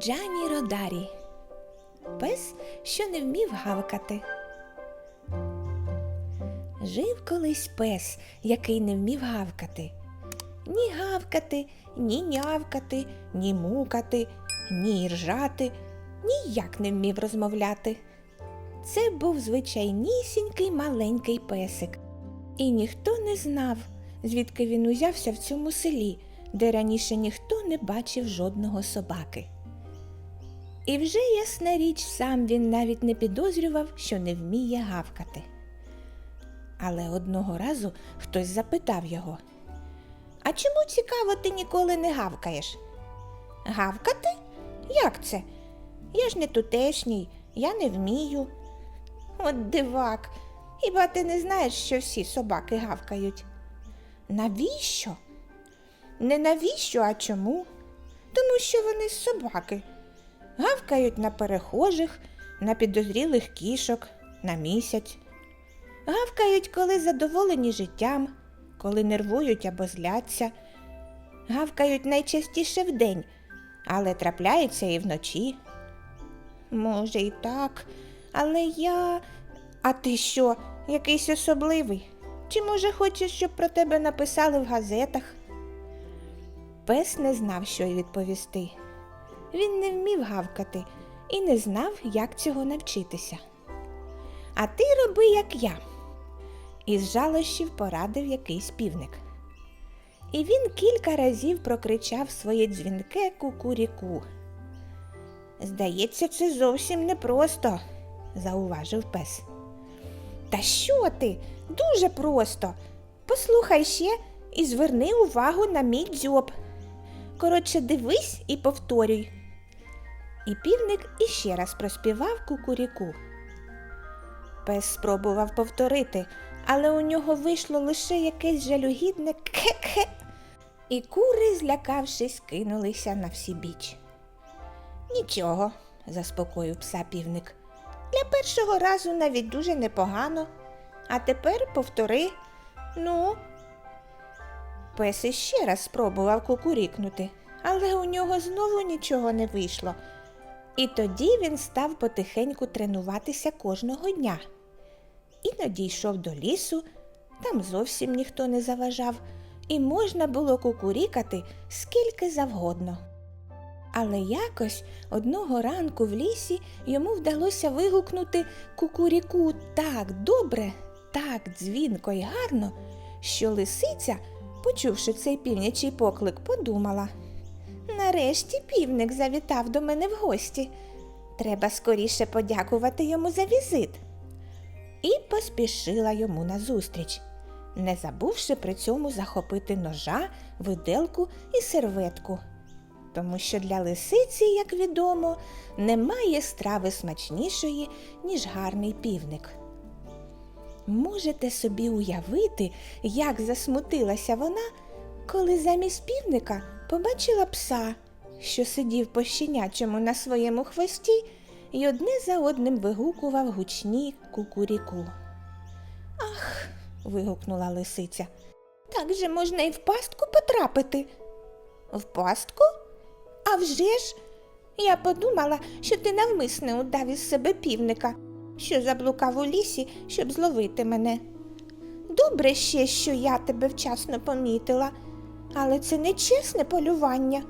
Джані Родарі. Пес, що не вмів гавкати. Жив колись пес, який не вмів гавкати. Ні гавкати, ні нявкати, ні мукати, ні ржати, ніяк не вмів розмовляти. Це був звичайнісінький маленький песик, і ніхто не знав, звідки він узявся в цьому селі, де раніше ніхто не бачив жодного собаки. І вже ясна річ, сам він навіть не підозрював, що не вміє гавкати. Але одного разу хтось запитав його: А чому цікаво, ти ніколи не гавкаєш? Гавкати? Як це? Я ж не тутешній, я не вмію. От дивак, хіба ти не знаєш, що всі собаки гавкають? Навіщо? Не навіщо, а чому? Тому що вони собаки. Гавкають на перехожих, на підозрілих кішок, на місяць. Гавкають, коли задоволені життям, коли нервують або зляться. Гавкають найчастіше вдень, але трапляються і вночі. Може, і так, але я. А ти що, якийсь особливий? Чи може хочеш, щоб про тебе написали в газетах? Пес не знав, що й відповісти. Він не вмів гавкати і не знав, як цього навчитися. А ти роби, як я. Із жалощів порадив якийсь півник. І він кілька разів прокричав своє дзвінке кукуріку. Здається, це зовсім непросто, зауважив пес. Та що ти? Дуже просто. Послухай ще і зверни увагу на мій дзьоб. Коротше, дивись і повторюй. І півник іще раз проспівав кукуріку. Пес спробував повторити, але у нього вийшло лише якесь жалюгідне ке-ке. І кури, злякавшись, кинулися на всі біч. Нічого, заспокоїв пса півник. Для першого разу навіть дуже непогано. А тепер повтори. Ну. Пес іще раз спробував кукурікнути, але у нього знову нічого не вийшло. І тоді він став потихеньку тренуватися кожного дня. Іноді йшов до лісу, там зовсім ніхто не заважав, і можна було кукурікати скільки завгодно. Але якось одного ранку в лісі йому вдалося вигукнути кукуріку так добре, так дзвінко й гарно, що лисиця, почувши цей півнячий поклик, подумала. Нарешті півник завітав до мене в гості. Треба скоріше подякувати йому за візит. І поспішила йому назустріч, не забувши при цьому захопити ножа, виделку і серветку. Тому що для лисиці, як відомо, немає страви смачнішої, ніж гарний півник. Можете собі уявити, як засмутилася вона, коли замість півника побачила пса, що сидів по щенячому на своєму хвості і одне за одним вигукував гучні кукуріку. Ах. вигукнула лисиця. Так же можна і в пастку потрапити. В пастку? А вже ж, я подумала, що ти навмисне удав із себе півника, що заблукав у лісі, щоб зловити мене. Добре ще, що я тебе вчасно помітила, але це не чесне полювання.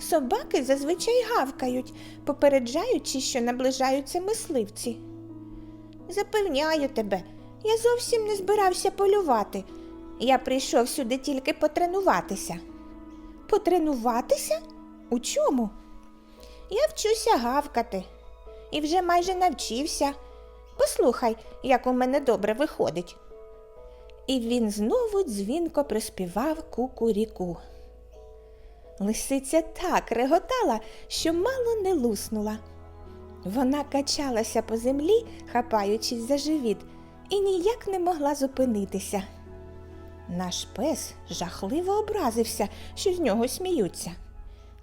Собаки зазвичай гавкають, попереджаючи, що наближаються мисливці. Запевняю тебе, я зовсім не збирався полювати. Я прийшов сюди тільки потренуватися. Потренуватися? У чому? Я вчуся гавкати і вже майже навчився. Послухай, як у мене добре виходить. І він знову дзвінко приспівав кукуріку. Лисиця так реготала, що мало не луснула. Вона качалася по землі, хапаючись за живіт, і ніяк не могла зупинитися. Наш пес жахливо образився, що з нього сміються.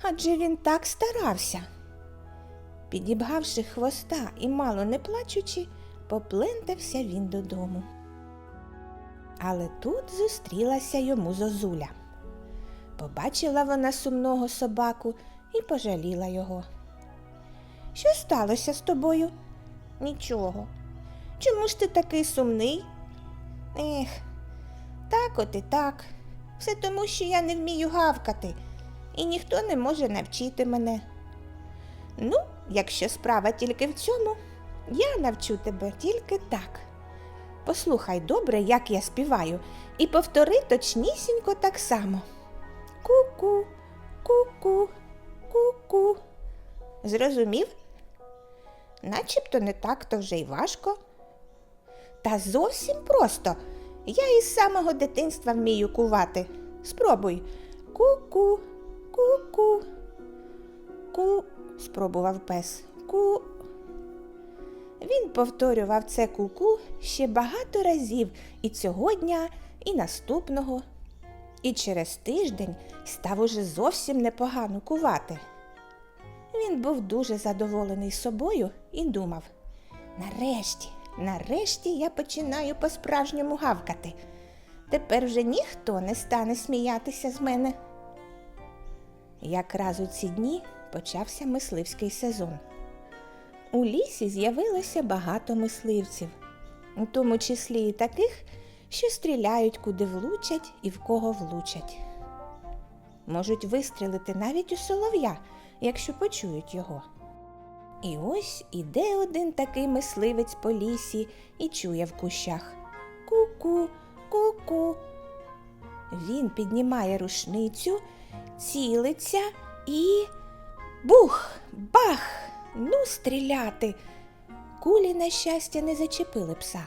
Адже він так старався. Підібгавши хвоста і мало не плачучи, поплентався він додому. Але тут зустрілася йому зозуля. Побачила вона сумного собаку і пожаліла його. Що сталося з тобою? Нічого. Чому ж ти такий сумний? Ех, так от і так. Все тому, що я не вмію гавкати, і ніхто не може навчити мене. Ну, якщо справа тільки в цьому, я навчу тебе тільки так. Послухай добре, як я співаю, і повтори точнісінько так само. Ку-ку, ку-ку, ку-ку. Зрозумів? Начебто не так то вже й важко. Та зовсім просто. Я із самого дитинства вмію кувати. Спробуй. Ку-ку, ку-ку. Ку, спробував пес. Ку. Він повторював це ку-ку ще багато разів і цього дня, і наступного. І через тиждень став уже зовсім непогано кувати. Він був дуже задоволений собою і думав: нарешті, нарешті я починаю по-справжньому гавкати. Тепер вже ніхто не стане сміятися з мене. Якраз у ці дні почався мисливський сезон. У лісі з'явилося багато мисливців, у тому числі і таких, що стріляють куди влучать і в кого влучать. Можуть вистрілити навіть у солов'я, якщо почують його. І ось іде один такий мисливець по лісі і чує в кущах Ку-ку, ку-ку. Він піднімає рушницю, цілиться і. Бух! Бах! Ну, стріляти. Кулі, на щастя, не зачепили пса.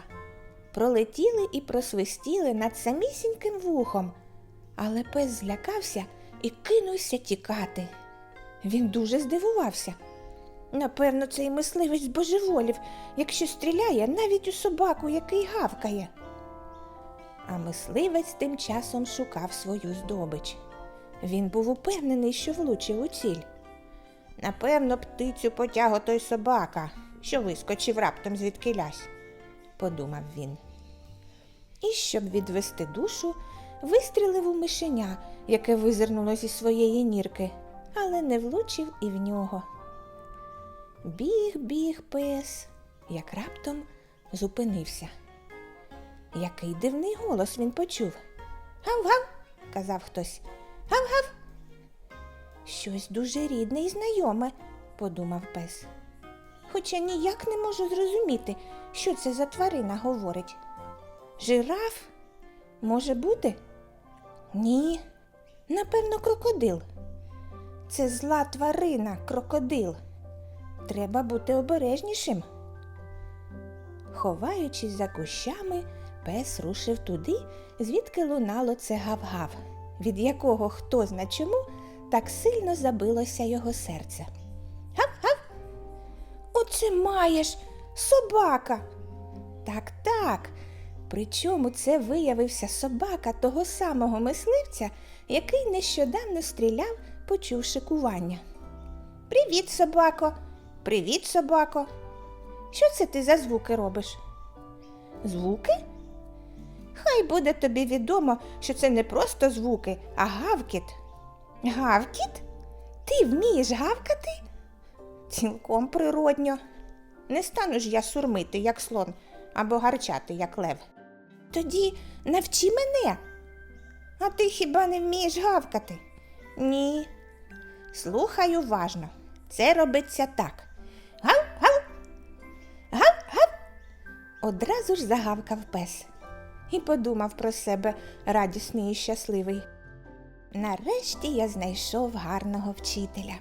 Пролетіли і просвистіли над самісіньким вухом, але пес злякався і кинувся тікати. Він дуже здивувався. Напевно, цей мисливець збожеволів, якщо стріляє навіть у собаку, який гавкає. А мисливець тим часом шукав свою здобич. Він був упевнений, що влучив у ціль. Напевно, птицю потяг той собака, що вискочив раптом звідкилясь, подумав він. І щоб відвести душу, вистрілив у мишеня, яке визирнуло зі своєї нірки, але не влучив і в нього. Біг, біг пес, як раптом зупинився. Який дивний голос він почув. Гав-гав, казав хтось. Гав-гав. Щось дуже рідне і знайоме, подумав пес. Хоча ніяк не можу зрозуміти, що це за тварина говорить. Жираф? Може бути? Ні, напевно, крокодил. Це зла тварина, крокодил. Треба бути обережнішим. Ховаючись за кущами, пес рушив туди, звідки лунало це гав-гав, від якого хто зна чому так сильно забилося його серце. Гав-гав! Маєш собака. Так, так. Причому це виявився собака того самого мисливця, який нещодавно стріляв, почувши кування. Привіт, собако. Привіт, собако. Що це ти за звуки робиш? Звуки? Хай буде тобі відомо, що це не просто звуки, а гавкіт. Гавкіт? Ти вмієш гавкати? Цілком природньо. Не стану ж я сурмити, як слон, або гарчати, як лев. Тоді навчи мене. А ти хіба не вмієш гавкати? Ні. Слухай уважно. Це робиться так. Гав-гав. Гав-гав. Одразу ж загавкав пес і подумав про себе радісний і щасливий. Нарешті я знайшов гарного вчителя.